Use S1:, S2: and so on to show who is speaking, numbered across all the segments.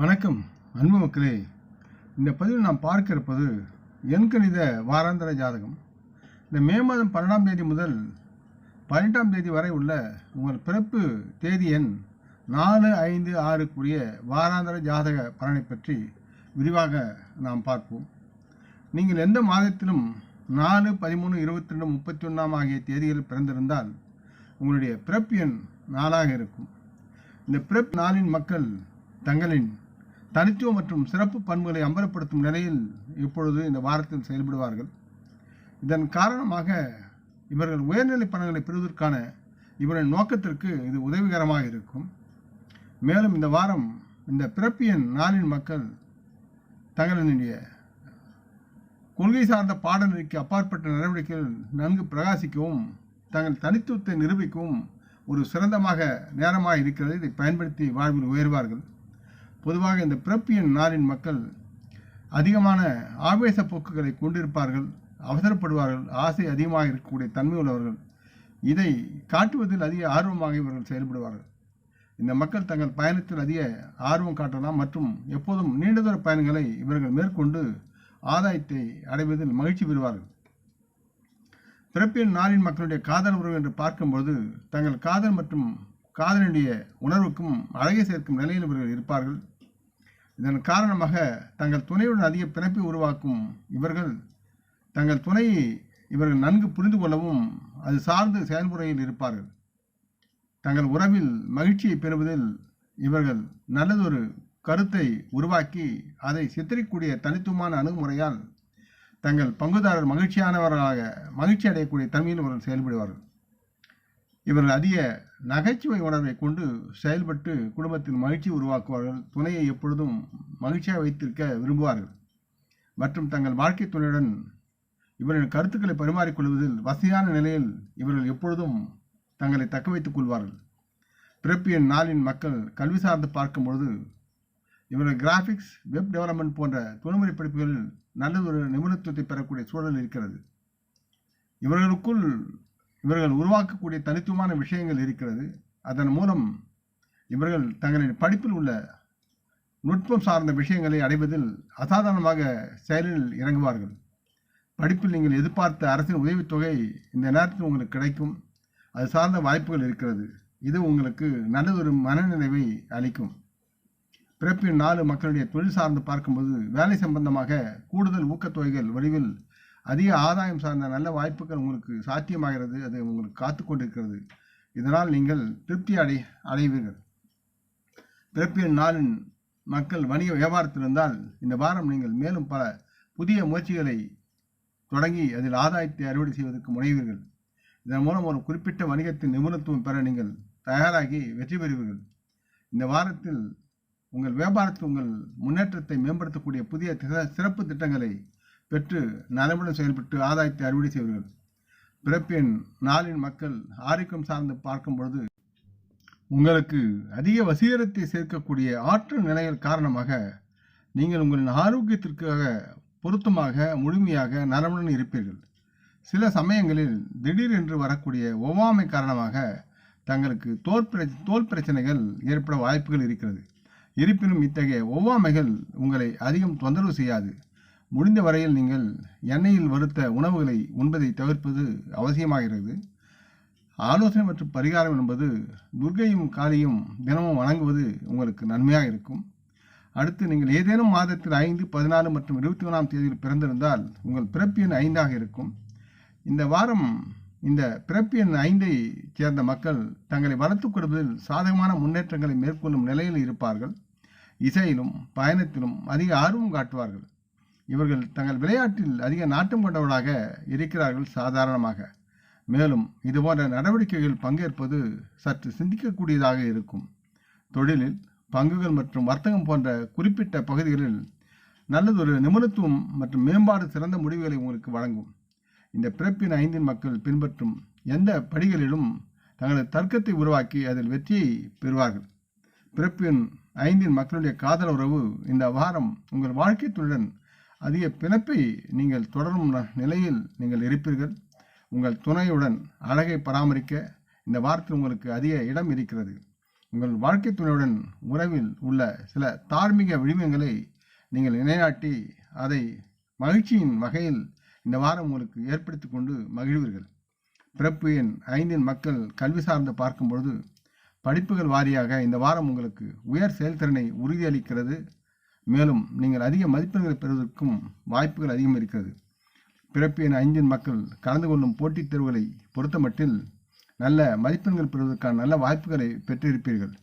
S1: வணக்கம் அன்பு மக்களே. இந்த பதிவில் நாம் பார்க்க இருப்பது எண்கணித வாராந்திர ஜாதகம். இந்த மே மாதம் பன்னெண்டாம் தேதி முதல் பதினெட்டாம் தேதி வரை உள்ள உங்கள் பிறப்பு தேதி எண் நாலு ஐந்து ஆறுக்குரிய வாராந்திர ஜாதக பலனை பற்றி விரிவாக நாம் பார்ப்போம். நீங்கள் எந்த மாதத்திலும் நாலு பதிமூணு இருபத்தி ரெண்டு முப்பத்தி ஒன்றாம் ஆகிய தேதிகளில் பிறந்திருந்தால் உங்களுடைய பிறப்பு எண் நாளாக இருக்கும். இந்த பிறப்பு நாளின் மக்கள் தங்களின் தனித்துவம் மற்றும் சிறப்பு பண்புகளை அம்பலப்படுத்தும் நிலையில் இப்பொழுது இந்த வாரத்தில் செயல்படுவார்கள். இதன் காரணமாக இவர்கள் உயர்நிலை பணங்களை பெறுவதற்கான இவரின் நோக்கத்திற்கு இது உதவிகரமாக இருக்கும். மேலும் இந்த வாரம் இந்த பிறப்பியன் நாளின் மக்கள் தங்களினுடைய கொள்கை சார்ந்த பாடநெறிக்கு அப்பாற்பட்ட நடவடிக்கைகள் நன்கு பிரகாசிக்கவும் தங்கள் தனித்துவத்தை நிரூபிக்கவும் ஒரு சிறந்தமாக நேரமாக இருக்கிறது. இதை பயன்படுத்தி வாழ்வில் உயர்வார்கள். பொதுவாக இந்த பிரப்பியன் நாளின் மக்கள் அதிகமான ஆவேச போக்குகளை கொண்டிருப்பார்கள் அவசரப்படுவார்கள் ஆசை அதிகமாக இருக்கக்கூடிய தன்மை உள்ளவர்கள். இதை காட்டுவதில் அதிக ஆர்வமாக இவர்கள் செயல்படுவார்கள். இந்த மக்கள் தங்கள் பயணத்தில் அதிக ஆர்வம் காட்டலாம் மற்றும் எப்போதும் நீண்ட தூர பயணங்களை இவர்கள் மேற்கொண்டு ஆதாயத்தை அடைவதில் மகிழ்ச்சி பெறுவார்கள். பிறப்பின் நாளின் மக்களுடைய காதல் உறவு என்று பார்க்கும்போது தங்கள் காதல் மற்றும் காதலினுடைய உணர்வுக்கும் அழகை சேர்க்கும் நிலையில் இவர்கள் இருப்பார்கள். இதன் காரணமாக தங்கள் துணையுடன் அதிக பிணைப்பை உருவாக்கும் இவர்கள் தங்கள் துணையை இவர்கள் நன்கு புரிந்து கொள்ளவும் அது சார்ந்து செயல்முறையில் இருப்பார்கள். தங்கள் உறவில் மகிழ்ச்சியை பெறுவதில் இவர்கள் நல்லதொரு கருத்தை உருவாக்கி அதை சித்தரிக்கக்கூடிய தனித்துவமான அணுகுமுறையால் தங்கள் பங்குதாரர் மகிழ்ச்சியானவர்களாக மகிழ்ச்சி அடையக்கூடிய தன்மையில் இவர்கள் செயல்படுவார்கள். இவர்கள் அதிக நகைச்சுவை உணர்வை கொண்டு செயல்பட்டு குடும்பத்தில் மகிழ்ச்சி உருவாக்குவார்கள். துணையை எப்பொழுதும் மகிழ்ச்சியாக வைத்திருக்க விரும்புவார்கள். மற்றும் தங்கள் வாழ்க்கை துணையுடன் இவரின் கருத்துக்களை பரிமாறிக்கொள்வதில் வசதியான நிலையில் இவர்கள் எப்பொழுதும் தங்களை தக்க வைத்துக் கொள்வார்கள். பிறப்பு நாளின் மக்கள் கல்வி சார்ந்து பார்க்கும்பொழுது இவர்கள் கிராஃபிக்ஸ் வெப் டெவலப்மெண்ட் போன்ற தொழில்முறை படிப்புகளில் நல்லதொரு நிபுணத்துவத்தை பெறக்கூடிய சூழல் இருக்கிறது. இவர்களுக்குள் இவர்கள் உருவாக்கக்கூடிய தனித்துவமான விஷயங்கள் இருக்கிறது. அதன் மூலம் இவர்கள் தங்களின் படிப்பில் உள்ள நுட்பம் சார்ந்த விஷயங்களை அடைவதில் அசாதாரணமாக செயலில் இறங்குவார்கள். படிப்பில் நீங்கள் எதிர்பார்த்த அரசின் உதவித்தொகை இந்த நேரத்தில் உங்களுக்கு கிடைக்கும். அது சார்ந்த வாய்ப்புகள் இருக்கிறது. இது உங்களுக்கு நல்லதொரு மனநிறைவை அளிக்கும். பிறப்பின் நாலு மக்களுடைய தொழில் சார்ந்து பார்க்கும்போது வேலை சம்பந்தமாக கூடுதல் ஊக்கத்தொகைகள் வடிவில் அதிக ஆதாயம் சார்ந்த நல்ல வாய்ப்புகள் உங்களுக்கு சாத்தியமாகிறது அது உங்களுக்கு காத்து கொண்டிருக்கிறது. இதனால் நீங்கள் திருப்தி அடை அடைவீர்கள். பிறப்பிய நாளின் மக்கள் வணிக வியாபாரத்தில் இருந்தால் இந்த வாரம் நீங்கள் மேலும் பல புதிய முயற்சிகளை தொடங்கி அதில் ஆதாயத்தை அறுவடை செய்வதற்கு முனைவீர்கள். இதன் மூலம் ஒரு குறிப்பிட்ட வணிகத்தின் நிபுணத்துவம் பெற நீங்கள் தயாராகி வெற்றி பெறுவீர்கள். இந்த வாரத்தில் உங்கள் வியாபாரத்தில் உங்கள் முன்னேற்றத்தை மேம்படுத்தக்கூடிய புதிய சிறப்பு திட்டங்களை பெற்று நலமுடன் செயல்பட்டு ஆதாயத்தை அறுவடை செய்வார்கள். பிறப்பின் நாளின் மக்கள் ஆரோக்கியம் சார்ந்து பார்க்கும் பொழுது உங்களுக்கு அதிக வசீகரத்தை சேர்க்கக்கூடிய ஆற்றல் நிலைகள் காரணமாக நீங்கள் உங்களின் ஆரோக்கியத்திற்காக பொருத்தமாக முழுமையாக நலமுடன் இருப்பீர்கள். சில சமயங்களில் திடீரென்று வரக்கூடிய ஒவ்வாமை காரணமாக தங்களுக்கு தோல் பிர தோல் பிரச்சனைகள் ஏற்பட வாய்ப்புகள் இருக்கிறது. இருப்பினும் இத்தகைய ஒவ்வாமைகள் உங்களை அதிகம் தொந்தரவு செய்யாது. முடிந்த வரையில் நீங்கள் எண்ணெயில் வறுத்த உணவுகளை உண்பதை தவிர்ப்பது அவசியமாகிறது. ஆலோசனை மற்றும் பரிகாரம் என்பது துர்கையும் காளியும் தினமும் வணங்குவது உங்களுக்கு நன்மையாக இருக்கும். அடுத்து நீங்கள் ஏதேனும் மாதத்தில் ஐந்து பதினாலு மற்றும் இருபத்தி ஒன்றாம் தேதியில் பிறந்திருந்தால் உங்கள் பிறப்பு எண் ஐந்தாக இருக்கும். இந்த வாரம் இந்த பிறப்பு எண் ஐந்தை சேர்ந்த மக்கள் தங்களை வளர்த்துக் கொடுப்பதில் சாதகமான முன்னேற்றங்களை மேற்கொள்ளும் நிலையில் இருப்பார்கள். இசையிலும் பயணத்திலும் அதிக ஆர்வம் காட்டுவார்கள். இவர்கள் தங்கள் விளையாட்டில் அதிக நாட்டம் கொண்டவர்களாக இருக்கிறார்கள் சாதாரணமாக. மேலும் இதுபோன்ற நடவடிக்கைகளில் பங்கேற்பது சற்று சிந்திக்கக்கூடியதாக இருக்கும். தொழிலில் பங்குகள் மற்றும் வர்த்தகம் போன்ற குறிப்பிட்ட பகுதிகளில் நல்லதொரு நிபுணத்துவம் மற்றும் மேம்பாடு சிறந்த முடிவுகளை உங்களுக்கு வழங்கும். இந்த பிறப்பின் ஐந்தின் மக்கள் பின்பற்றும் எந்த படிகளிலும் தங்களது தர்க்கத்தை உருவாக்கி அதில் வெற்றியை பெறுவார்கள். பிறப்பின் ஐந்தின் மக்களுடைய காதல் உறவு இந்த வாரம் உங்கள் வாழ்க்கை அதிக பிணைப்பை நீங்கள் தொடரும் நிலையில் நீங்கள் இருப்பீர்கள். உங்கள் துணையுடன் அழகை பராமரிக்க இந்த வாரத்தில் உங்களுக்கு அதிக இடம் இருக்கிறது. உங்கள் வாழ்க்கை துணையுடன் உறவில் உள்ள சில தார்மீக விழுமியங்களை நீங்கள் நிலைநாட்டி அதை மகிழ்ச்சியின் வகையில் இந்த வாரம் உங்களுக்கு ஏற்படுத்தி கொண்டு மகிழ்வீர்கள். பிறப்பு எண் ஐந்தின் மக்கள் கல்வி சார்ந்து பார்க்கும்பொழுது படிப்புகள் வாரியாக இந்த வாரம் உங்களுக்கு உயர் செயல்திறனை உறுதியளிக்கிறது. மேலும் நீங்கள் அதிக மதிப்பெண்களை பெறுவதற்கும் வாய்ப்புகள் அதிகம் இருக்கிறது. பிறப்பு என ஐந்தின் மக்கள் கலந்து கொள்ளும் போட்டித் தேர்வுகளை பொறுத்தமட்டில் நல்ல மதிப்பெண்கள் பெறுவதற்கான நல்ல வாய்ப்புகளை பெற்றிருப்பீர்கள்.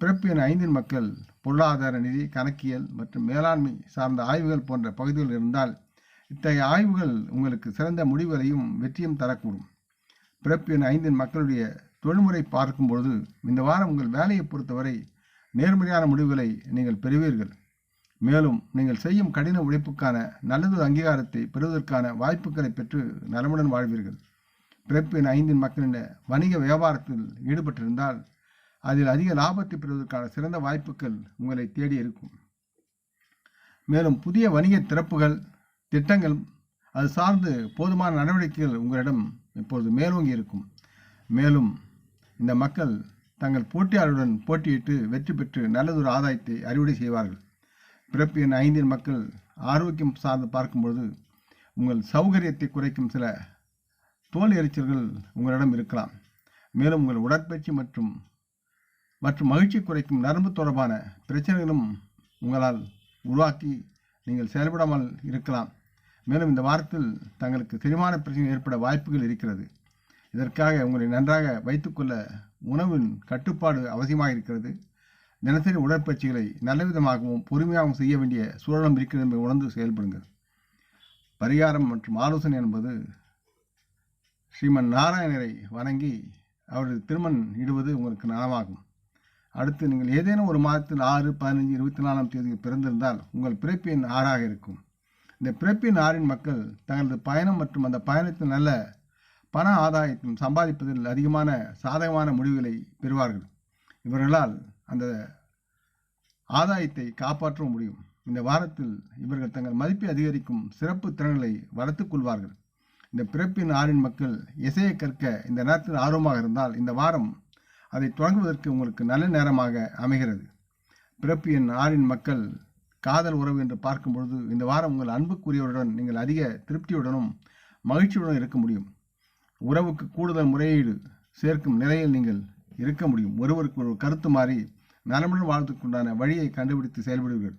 S1: பிறப்பு என ஐந்தின் மக்கள் பொருளாதார நிதி கணக்கியல் மற்றும் மேலாண்மை சார்ந்த ஆய்வுகள் போன்ற பகுதிகள் இருந்தால் இத்தகைய ஆய்வுகள் உங்களுக்கு சிறந்த முடிவுகளையும் வெற்றியும் தரக்கூடும். பிறப்பு என ஐந்தின் மக்களுடைய தொழில்முறை பார்க்கும்பொழுது இந்த வாரம் உங்கள் வேலையை பொறுத்தவரை நேர்மறையான முடிவுகளை நீங்கள் பெறுவீர்கள். மேலும் நீங்கள் செய்யும் கடின உழைப்புக்கான நல்லதொரு அங்கீகாரத்தை பெறுவதற்கான வாய்ப்புகளை பெற்று நலமுடன் வாழ்வீர்கள். பிறப்பின் ஐந்தின் மக்களின் வணிக வியாபாரத்தில் ஈடுபட்டிருந்தால் அதில் அதிக லாபத்தை பெறுவதற்கான சிறந்த வாய்ப்புகள் உங்களை தேடி இருக்கும். மேலும் புதிய வணிக திறப்புகள் திட்டங்கள் அது சார்ந்து போதுமான நடவடிக்கைகள் உங்களிடம் இப்பொழுது மேலோங்கி இருக்கும். மேலும் இந்த மக்கள் தங்கள் போட்டியாளருடன் போட்டியிட்டு வெற்றி பெற்று நல்லதொரு ஆதாயத்தை அறுவடை செய்வார்கள். பிறப்பு என் ஐந்தின் மக்கள் ஆரோக்கியம் சார்ந்து பார்க்கும்பொழுது உங்கள் சௌகரியத்தை குறைக்கும் சில தோல் எரிச்சல்கள் உங்களிடம் இருக்கலாம். மேலும் உங்கள் உடற்பயிற்சி மற்றும் மற்றும் மகிழ்ச்சி குறைக்கும் நரம்பு தொடர்பான பிரச்சனைகளும் உங்களால் உருவாக்கி நீங்கள் செயல்படாமல் இருக்கலாம். மேலும் இந்த வாரத்தில் தங்களுக்கு செரிமான பிரச்சனை ஏற்பட வாய்ப்புகள் இருக்கிறது. இதற்காக உங்களை நன்றாக வைத்துக்கொள்ள உணவின் கட்டுப்பாடு அவசியமாக இருக்கிறது தினசரி உடற்பயிற்சிகளை நல்லவிதமாகவும் பொறுமையாகவும் செய்ய வேண்டிய சூழலும் இருக்கிறது என்பதை உணர்ந்து செயல்படுங்கள். பரிகாரம் மற்றும் ஆலோசனை என்பது ஸ்ரீமன் நாராயணரை வணங்கி அவரது திருமண் இடுவது உங்களுக்கு நலமாகும். அடுத்து நீங்கள் ஏதேனும் ஒரு மாதத்தில் ஆறு பதினஞ்சு இருபத்தி நாலாம் தேதி பிறந்திருந்தால் உங்கள் பிறப்பு எண் ஆறாக இருக்கும். இந்த பிறப்பின் ஆறின் மக்கள் தங்களது பயணம் மற்றும் அந்த பயணத்தில் நல்ல பண ஆதாயத்தையும் சம்பாதிப்பதில் அதிகமான சாதகமான முடிவுகளை பெறுவார்கள். இவர்களால் அந்த ஆதாயத்தை காப்பாற்ற முடியும். இந்த வாரத்தில் இவர்கள் தங்கள் மதிப்பை அதிகரிக்கும் சிறப்பு திறன்களை வளர்த்துக் கொள்வார்கள். இந்த பிறப்பின் ஆறின் மக்கள் இசையை கற்க இந்த நேரத்தில் ஆர்வமாக இருந்தால் இந்த வாரம் அதை தொடங்குவதற்கு உங்களுக்கு நல்ல நேரமாக அமைகிறது. பிறப்பு எண் ஆறின் மக்கள் காதல் உறவு என்று பார்க்கும் பொழுது இந்த வாரம் உங்கள் அன்புக்குரியவருடன் நீங்கள் அதிக திருப்தியுடனும் மகிழ்ச்சியுடன் இருக்க முடியும். உறவுக்கு கூடுதல் முறையீடு சேர்க்கும் நிலையில் நீங்கள் இருக்க முடியும். ஒருவருக்கு ஒரு கருத்து மாறி நலமுடன் வாழ்வதற்குண்டான வழியை கண்டுபிடித்து செயல்படுவீர்கள்.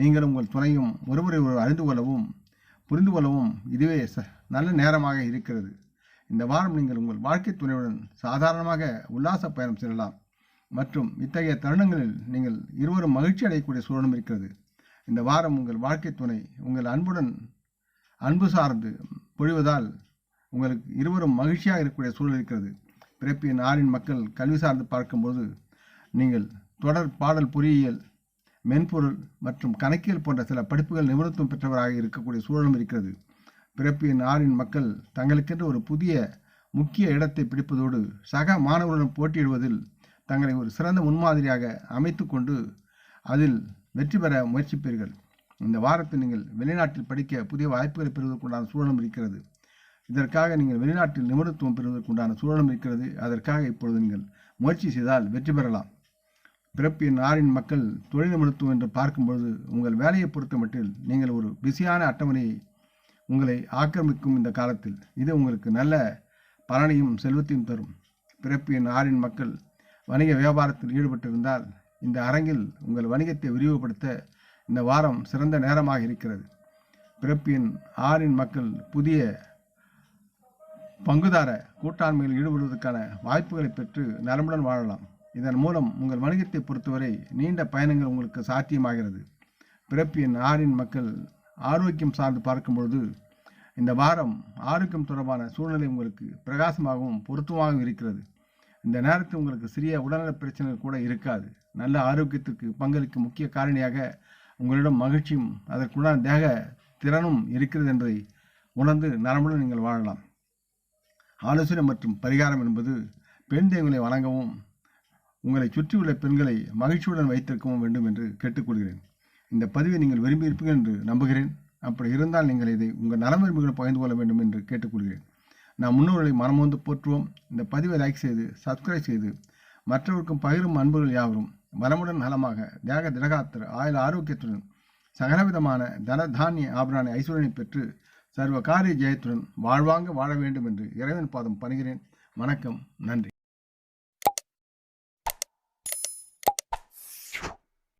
S1: நீங்கள் உங்கள் துணையும் ஒருவரை ஒருவர் அறிந்து கொள்ளவும் புரிந்து கொள்ளவும் இதுவே ச நல்ல நேரமாக இருக்கிறது. இந்த வாரம் நீங்கள் உங்கள் வாழ்க்கை துணையுடன் சாதாரணமாக உல்லாச பயணம் செல்லலாம். மற்றும் இத்தகைய தருணங்களில் நீங்கள் இருவரும் மகிழ்ச்சி அடையக்கூடிய சூழலும் இருக்கிறது. இந்த வாரம் உங்கள் வாழ்க்கை துணை உங்கள் அன்புடன் அன்பு சார்ந்து பொழிவதால் உங்களுக்கு இருவரும் மகிழ்ச்சியாக இருக்கக்கூடிய சூழல் இருக்கிறது. பிறப்பின் ஆறின் மக்கள் கல்வி சார்ந்து பார்க்கும்போது நீங்கள் தொடர் பாடல் பொறியியல் மென்பொருள் மற்றும் கணக்கியல் போன்ற சில படிப்புகள் நிபுணத்துவம் பெற்றவராக இருக்கக்கூடிய சூழலும் இருக்கிறது. பிறப்பிய நாரின் மக்கள் தங்களுக்கென்று ஒரு புதிய முக்கிய இடத்தை பிடிப்பதோடு சக மாணவர்களுடன் போட்டியிடுவதில் தங்களை ஒரு சிறந்த முன்மாதிரியாக அமைத்து கொண்டு அதில் வெற்றி பெற முயற்சிப்பீர்கள். இந்த வாரத்தில் நீங்கள் வெளிநாட்டில் படிக்க புதிய வாய்ப்புகளை பெறுவதற்குண்டான சூழலும் இருக்கிறது. இதற்காக நீங்கள் வெளிநாட்டில் நிபுணத்துவம் பெறுவதற்குண்டான சூழலும் இருக்கிறது. அதற்காக இப்பொழுது நீங்கள் முயற்சி செய்தால் வெற்றி பெறலாம். பிறப்பிய நாளின் மக்கள் தொழில் நிபுணத்துவம் என்று பார்க்கும்பொழுது உங்கள் வேலையை பொறுத்த மட்டில் நீங்கள் ஒரு பிஸியான அட்டவணையை உங்களை ஆக்கிரமிக்கும் இந்த காலத்தில். இது உங்களுக்கு நல்ல பலனையும் செல்வத்தையும் தரும். பிறப்பிய நாளின் மக்கள் வணிக வியாபாரத்தில் ஈடுபட்டிருந்தால் இந்த அரங்கில் உங்கள் வணிகத்தை விரிவுபடுத்த இந்த வாரம் சிறந்த நேரமாக இருக்கிறது. பிறப்பின் ஆறின் மக்கள் புதிய பங்குதார கூட்டாண்மையில் ஈடுபடுவதற்கான வாய்ப்புகளை பெற்று நலமுடன் வாழலாம். இதன் மூலம் உங்கள் வணிகத்தை பொறுத்தவரை நீண்ட பயணங்கள் உங்களுக்கு சாத்தியமாகிறது. பிறப்பின் ஆறின் மக்கள் ஆரோக்கியம் சார்ந்து பார்க்கும்பொழுது இந்த வாரம் ஆரோக்கியம் தொடர்பான சூழ்நிலை உங்களுக்கு பிரகாசமாகவும் பொருத்தமாகவும் இருக்கிறது. இந்த நேரத்தில் உங்களுக்கு சிறிய உடல்நல பிரச்சனைகள் கூட இருக்காது. நல்ல ஆரோக்கியத்திற்கு பங்களிக்கும் முக்கிய காரணியாக உங்களிடம் மகிழ்ச்சியும் அதற்குண்டான தேக திறனும் இருக்கிறது என்பதை உணர்ந்து நரம்புடன் நீங்கள் வாழலாம். ஆலோசனை மற்றும் பரிகாரம் என்பது பெண் தெய்வங்களை வணங்கவும் உங்களை சுற்றியுள்ள பெண்களை மகிழ்ச்சியுடன் வைத்திருக்கவும் வேண்டும் என்று கேட்டுக்கொள்கிறேன். இந்த பதிவை நீங்கள் விரும்பியிருப்பீர்கள் என்று நம்புகிறேன். அப்படி இருந்தால் நீங்கள் இதை உங்கள் நலம் விரும்புகளை பகிர்ந்து கொள்ள வேண்டும் என்று கேட்டுக்கொள்கிறேன். நாம் முன்னோர்களை மனமோந்து போற்றுவோம். இந்த பதிவை லைக் செய்து சப்ஸ்கிரைப் செய்து மற்றவருக்கும் பகிரும் அன்புகள் யாவரும் வளமுடன் நலமாக தியாக திடகாத்திர ஆயுள் ஆரோக்கியத்துடன் சகலவிதமான தன தானிய ஆபரான ஐஸ்வரனை பெற்று சர்வ காரிய ஜெயத்துடன் வாழ்வாங்க வாழ வேண்டும் என்று இறைவன் பாதம் பணிகிறேன். வணக்கம். நன்றி.